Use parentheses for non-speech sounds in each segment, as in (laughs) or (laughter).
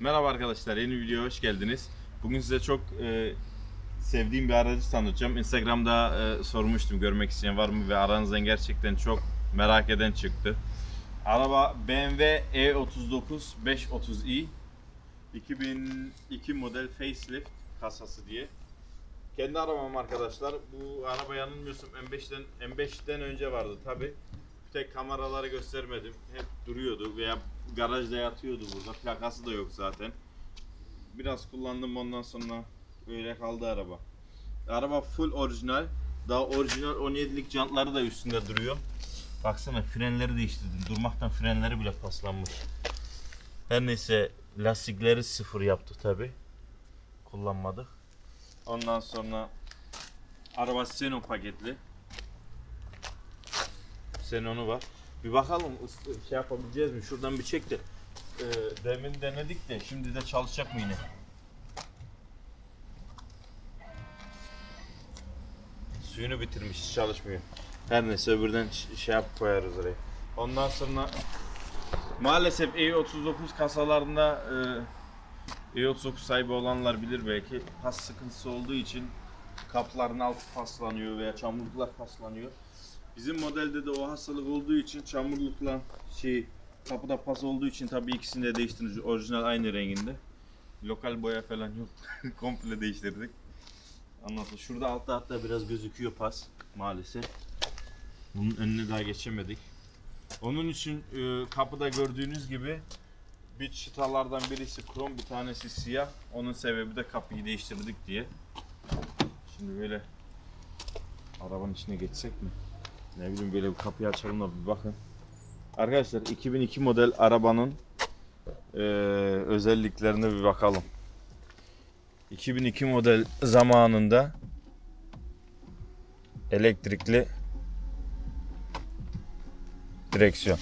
Merhaba arkadaşlar, yeni videoya hoş geldiniz. Bugün size çok e, sevdiğim bir aracı tanıtacağım. Instagram'da e, sormuştum görmek isteyen var mı ve aranızdan gerçekten çok merak eden çıktı. Araba BMW E39 530i 2002 model facelift kasası diye. Kendi arabam arkadaşlar. Bu araba yanılmıyorsam M5'ten M5'ten önce vardı tabi. Bir tek kameraları göstermedim. Hep duruyordu veya garajda yatıyordu burada. Plakası da yok zaten. Biraz kullandım ondan sonra öyle kaldı araba. Araba full orijinal. Daha orijinal 17'lik jantları da üstünde duruyor. Baksana frenleri değiştirdim. Durmaktan frenleri bile paslanmış. Her neyse lastikleri sıfır yaptık tabi. Kullanmadık. Ondan sonra araba Xenon paketli. Xenon'u var. Bir bakalım şey yapabileceğiz mi? Şuradan bir çek de. Ee, demin denedik de şimdi de çalışacak mı yine? Suyunu bitirmiş çalışmıyor. Her neyse öbürden şey yap koyarız oraya. Ondan sonra maalesef E39 kasalarında e, E39 sahibi olanlar bilir belki pas sıkıntısı olduğu için kapların altı paslanıyor veya çamurluklar paslanıyor. Bizim modelde de o hastalık olduğu için çamurlukla şey kapıda pas olduğu için tabii ikisini de değiştirdik. Orijinal aynı renginde. Lokal boya falan yok. (laughs) Komple değiştirdik. Sonra şurada altta hatta biraz gözüküyor pas maalesef. Bunun önüne daha geçemedik. Onun için e, kapıda gördüğünüz gibi bir çıtalardan birisi krom bir tanesi siyah. Onun sebebi de kapıyı değiştirdik diye. Şimdi böyle arabanın içine geçsek mi? Ne bileyim böyle bir kapıyı açalım da bir bakın. Arkadaşlar 2002 model arabanın eee, özelliklerine bir bakalım. 2002 model zamanında elektrikli direksiyon.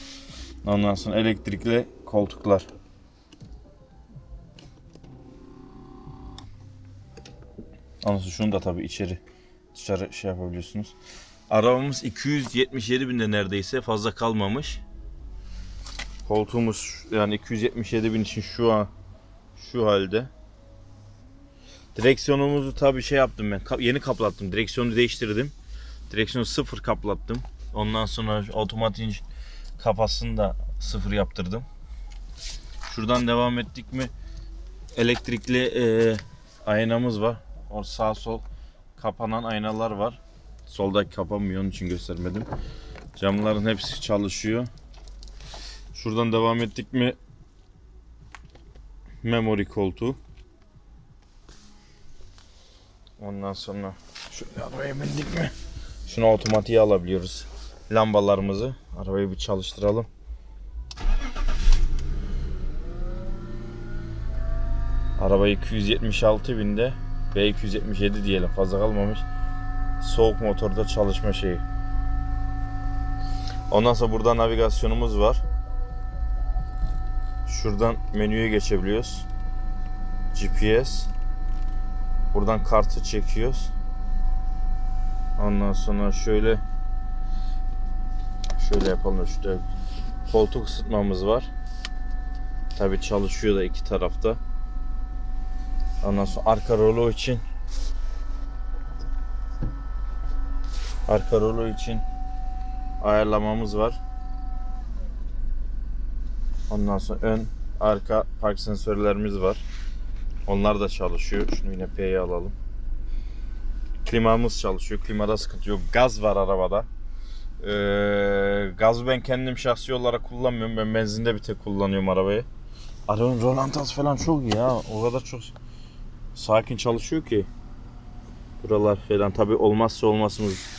Ondan sonra elektrikli koltuklar. Ondan sonra şunu da tabii içeri dışarı şey yapabiliyorsunuz. Arabamız 277 binde neredeyse fazla kalmamış. Koltuğumuz yani 277 bin için şu an şu halde. Direksiyonumuzu tabii şey yaptım ben. Yeni kaplattım. Direksiyonu değiştirdim. Direksiyonu sıfır kaplattım. Ondan sonra otomatik kafasını da sıfır yaptırdım. Şuradan devam ettik mi elektrikli e, aynamız var. O sağ sol kapanan aynalar var. Soldaki kapanmıyor onun için göstermedim. Camların hepsi çalışıyor. Şuradan devam ettik mi memory koltuğu. Ondan sonra şöyle arabaya bindik mi? Şunu otomatiğe alabiliyoruz. Lambalarımızı. Arabayı bir çalıştıralım. Araba 276 binde ve 277 diyelim fazla kalmamış. Soğuk motorda çalışma şeyi. Ondan sonra burada navigasyonumuz var. Şuradan menüye geçebiliyoruz. GPS. Buradan kartı çekiyoruz. Ondan sonra şöyle şöyle yapalım şurada koltuk ısıtmamız var. Tabi çalışıyor da iki tarafta. Ondan sonra arka rolo için arka rolo için ayarlamamız var. Ondan sonra ön arka park sensörlerimiz var. Onlar da çalışıyor. Şunu yine P'ye alalım. Klimamız çalışıyor. Klimada sıkıntı yok. Gaz var arabada. Ee, gazı ben kendim şahsi olarak kullanmıyorum. Ben benzinde bir tek kullanıyorum arabayı. Arabanın rolantası falan çok iyi ya. O kadar çok sakin çalışıyor ki. Buralar falan tabi olmazsa olmazımız.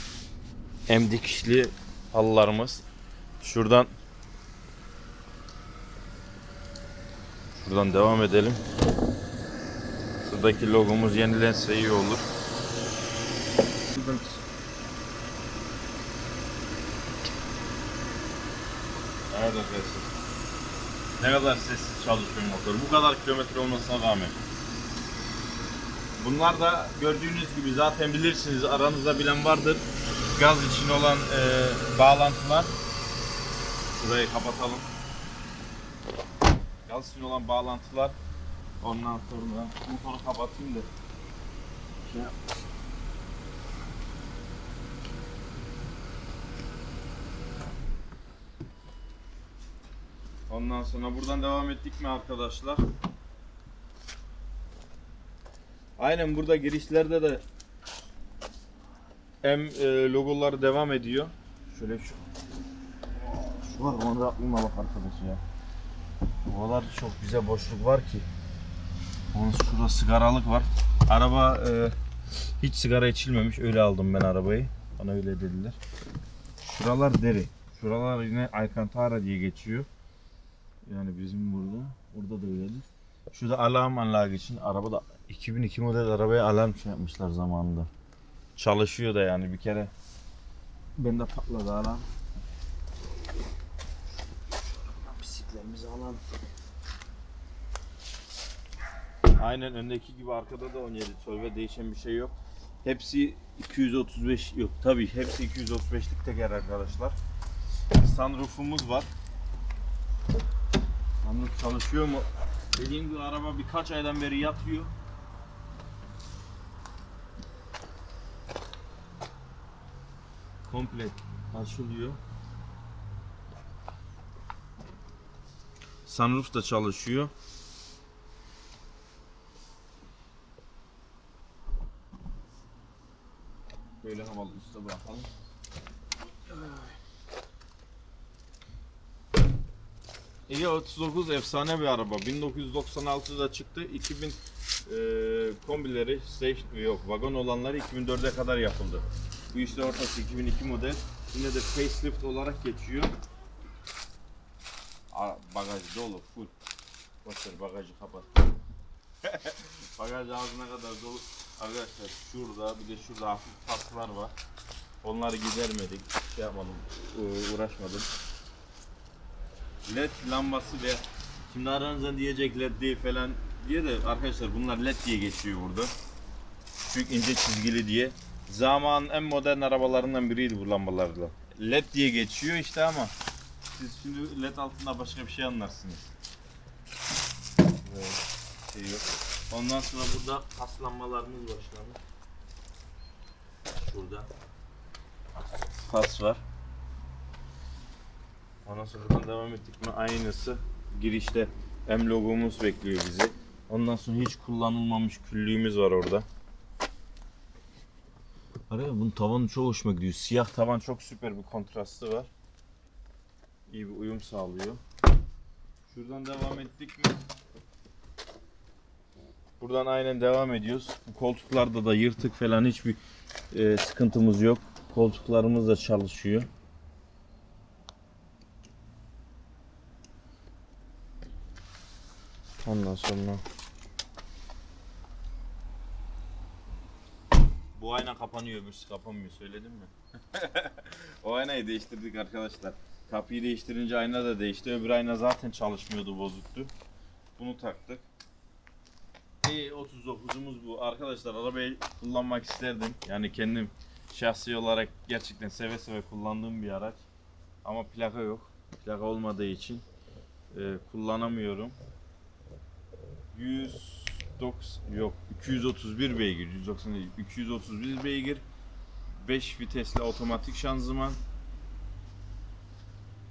Hem dikişli halılarımız. Şuradan Şuradan devam edelim. Şuradaki logomuz yenilense iyi olur. Evet arkadaşlar. Ne kadar sessiz çalışıyor motor. Bu kadar kilometre olmasına rağmen. Bunlar da gördüğünüz gibi zaten bilirsiniz aranızda bilen vardır. Gaz için olan e, bağlantılar. Şurayı kapatalım. Gaz için olan bağlantılar Ondan sonra motoru kapatayım da. Şey Ondan sonra buradan devam ettik mi arkadaşlar? Aynen burada girişlerde de M e, logoları devam ediyor. Şöyle şu şu var onda aklıma bak arkadaş ya. Oralar çok güzel boşluk var ki. Onun şurada sigaralık var. Araba e, hiç sigara içilmemiş. Öyle aldım ben arabayı. Bana öyle dediler. Şuralar deri. Şuralar yine Alcantara diye geçiyor. Yani bizim burada. Burada da öyledir. Şurada alarm anlağı için arabada 2002 model arabaya alarm şey yapmışlar zamanında. Çalışıyor da yani bir kere. Bende patladı alarm. Bisikletimizi alalım. Aynen öndeki gibi arkada da 17 ve değişen bir şey yok. Hepsi 235 yok tabii hepsi 235'lik teker arkadaşlar. Sunroof'umuz var. Sunroof çalışıyor mu? Dediğim gibi araba birkaç aydan beri yatıyor. Komple açılıyor. Sunroof da çalışıyor. Böyle havalı üstte bırakalım. Ege 39 efsane bir araba. 1996'da çıktı. 2000 e, kombileri station, yok vagon olanları 2004'e kadar yapıldı. Bu işte ortası 2002 model. Yine de facelift olarak geçiyor. Aa, bagaj dolu full. Boşver bagajı kapat. (laughs) Bagaj ağzına kadar dolu. Arkadaşlar şurada bir de şurada hafif paslar var. Onları gidermedik. Şey yapmadım. Uğraşmadım. LED lambası ve şimdi aranızda diyecek LED değil falan diye de arkadaşlar bunlar LED diye geçiyor burada. Çünkü ince çizgili diye. Zamanın en modern arabalarından biriydi bu lambalarla. LED diye geçiyor işte ama siz şimdi LED altında başka bir şey anlarsınız. Böyle şey yok. Ondan sonra burada paslanmalarımız başlamış. Şurada. Pas var. Ondan sonra buradan devam ettik mi aynısı. Girişte M logomuz bekliyor bizi. Ondan sonra hiç kullanılmamış küllüğümüz var orada. Araya bunun tavanı çok hoşuma gidiyor. Siyah tavan çok süper bir kontrastı var. İyi bir uyum sağlıyor. Şuradan devam ettik mi? Buradan aynen devam ediyoruz. Bu koltuklarda da yırtık falan hiçbir e, sıkıntımız yok. Koltuklarımız da çalışıyor. Ondan sonra Bu ayna kapanıyor, öbürsü kapanmıyor. Söyledim mi? (laughs) o aynayı değiştirdik arkadaşlar. Kapıyı değiştirince ayna da değişti. Öbür ayna zaten çalışmıyordu, bozuktu. Bunu taktık. E39'umuz bu. Arkadaşlar arabayı kullanmak isterdim. Yani kendim şahsi olarak gerçekten seve seve kullandığım bir araç. Ama plaka yok. Plaka olmadığı için e, kullanamıyorum. 190 yok 231 beygir 190 değil 231 beygir. 5 vitesli otomatik şanzıman.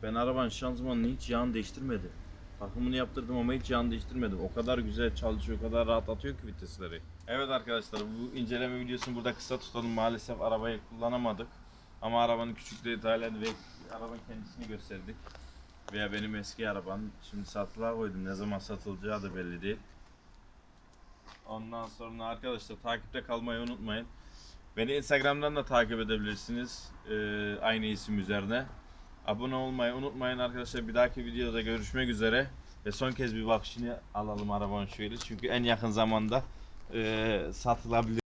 Ben arabanın şanzımanını hiç yağını değiştirmedim bakımını yaptırdım ama hiç yağını değiştirmedim o kadar güzel çalışıyor o kadar rahat atıyor ki vitesleri. Evet arkadaşlar bu inceleme videosunu burada kısa tutalım. Maalesef arabayı kullanamadık. Ama arabanın küçük detaylarını ve arabanın kendisini gösterdik. Veya benim eski arabam. Şimdi satılığa koydum. Ne zaman satılacağı da belli değil Ondan sonra arkadaşlar takipte kalmayı unutmayın. Beni Instagram'dan da takip edebilirsiniz. Ee, aynı isim üzerine. Abone olmayı unutmayın arkadaşlar. Bir dahaki videoda görüşmek üzere. Ve son kez bir bakışını alalım arabanın şöyle. Çünkü en yakın zamanda e, satılabilir.